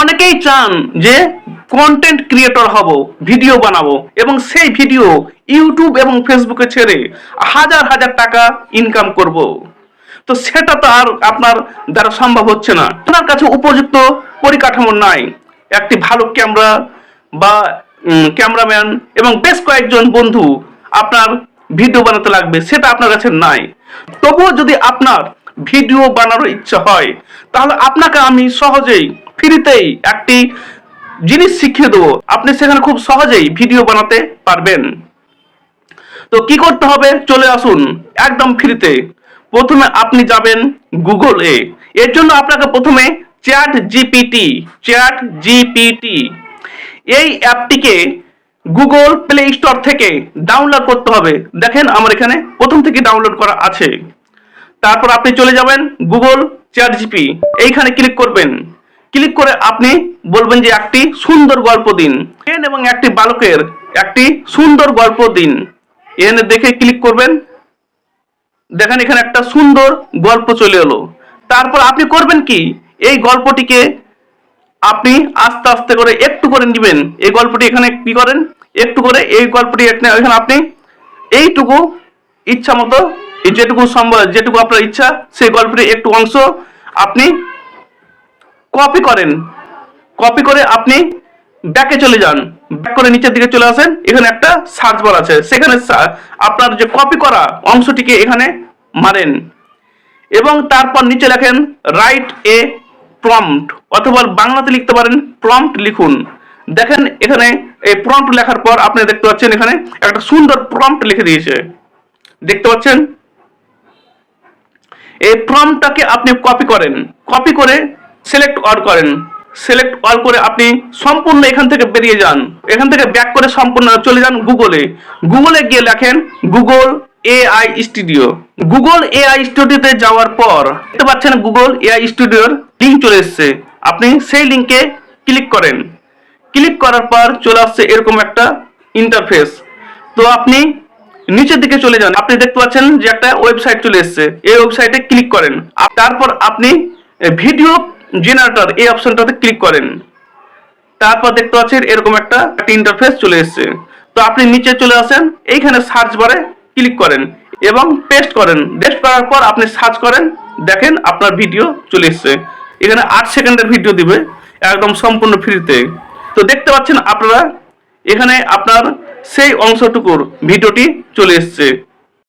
অনেকেই চান যে কন্টেন্ট ক্রিয়েটর হব ভিডিও বানাবো এবং সেই ভিডিও ইউটিউব এবং ফেসবুকে ছেড়ে হাজার হাজার টাকা ইনকাম করব। তো সেটা তো আর আপনার দ্বারা সম্ভব হচ্ছে না। আপনার কাছে উপযুক্ত পরিকাঠামো নাই, একটি ভালো ক্যামেরা বা ক্যামেরাম্যান এবং বেশ কয়েকজন বন্ধু আপনার ভিডিও বানাতে লাগবে, সেটা আপনার কাছে নাই। তবুও যদি আপনার ভিডিও বানানোর ইচ্ছা হয়, তাহলে আপনাকে আমি সহজেই ফ্রিতেই একটি জিনিস শিখিয়ে দেবো। আপনি সেখানে খুব সহজেই ভিডিও বানাতে পারবেন। তো কি করতে হবে? চলে আসুন একদম ফ্রিতে। প্রথমে আপনি যাবেন গুগলে এর জন্য আপনাকে প্রথমে চ্যাট জিপিটি চ্যাট জিপিটি এই অ্যাপটিকে গুগল প্লে স্টোর থেকে ডাউনলোড করতে হবে। দেখেন আমার এখানে প্রথম থেকে ডাউনলোড করা আছে। তারপর আপনি চলে যাবেন গুগল চ্যাট জিপি এইখানে ক্লিক করবেন। ক্লিক করে আপনি বলবেন যে একটি সুন্দর গল্প দিন। এন এবং একটি বালকের একটি সুন্দর গল্প দিন। এখানে দেখে ক্লিক করবেন। দেখেন এখানে একটা সুন্দর গল্প চলে এলো। তারপর আপনি করবেন কি? এই গল্পটিকে আপনি আস্তে আস্তে করে একটু করে নেবেন। এই গল্পটি এখানে কি করেন? একটু করে এই গল্পটি এখানে আপনি এইটুকু ইচ্ছা মতো যেটুকু সম্ভব, যেটুকু আপনার ইচ্ছা, সেই গল্পটি একটু অংশ আপনি কপি করেন। কপি করে আপনি ব্যাকে চলে যান। ব্যাক করে নিচের দিকে চলে আসেন। এখানে একটা সার্চ বার আছে। সেখানে আপনার যে কপি করা অংশটিকে এখানে মারেন। এবং তারপর নিচে লেখেন রাইট এ প্রম্পট অথবা বাংলাতে লিখতে পারেন প্রম্পট লিখুন। দেখেন, এখানে এই প্রম্পট লেখার পর আপনি দেখতে পাচ্ছেন, এখানে একটা সুন্দর প্রম্পট লিখে দিয়েছে। দেখতে পাচ্ছেন? এই প্রম্পটটাকে আপনি কপি করেন। কপি করে সিলেক্ট অল করেন। সিলেক্ট অল করে আপনি সম্পূর্ণ এখান থেকে বেরিয়ে যান। এখান থেকে ব্যাক করে সম্পূর্ণ চলে যান গুগলে গুগলে গিয়ে লেখেন Google AI studio Google AI স্টুডিওতে যাওয়ার পর দেখতে পাচ্ছেন গুগল এআই স্টুডিওর লিঙ্ক চলে এসেছে। আপনি সেই লিঙ্কে ক্লিক করেন। ক্লিক করার পর চলে আসছে এরকম একটা ইন্টারফেস তো আপনি নিচের দিকে চলে যান। আপনি দেখতে পাচ্ছেন যে একটা ওয়েবসাইট চলে এসেছে। এই ওয়েবসাইটে ক্লিক করেন। তারপর আপনি ভিডিও জেনারেটর এই অপশনটাতে ক্লিক করেন। তারপর দেখতে পাচ্ছেন এরকম একটা ইন্টারফেস চলে এসেছে। তো আপনি নিচে চলে আসেন, এইখানে সার্চ বারে ক্লিক করেন এবং পেস্ট করেন। পেস্ট করার পর আপনি সার্চ করেন, দেখেন আপনার ভিডিও চলে এসেছে। এখানে আট সেকেন্ডের ভিডিও দিবে, একদম সম্পূর্ণ ফ্রিতে তো দেখতে পাচ্ছেন আপনারা, এখানে আপনার সেই অংশটুকুর ভিডিওটি চলে এসেছে।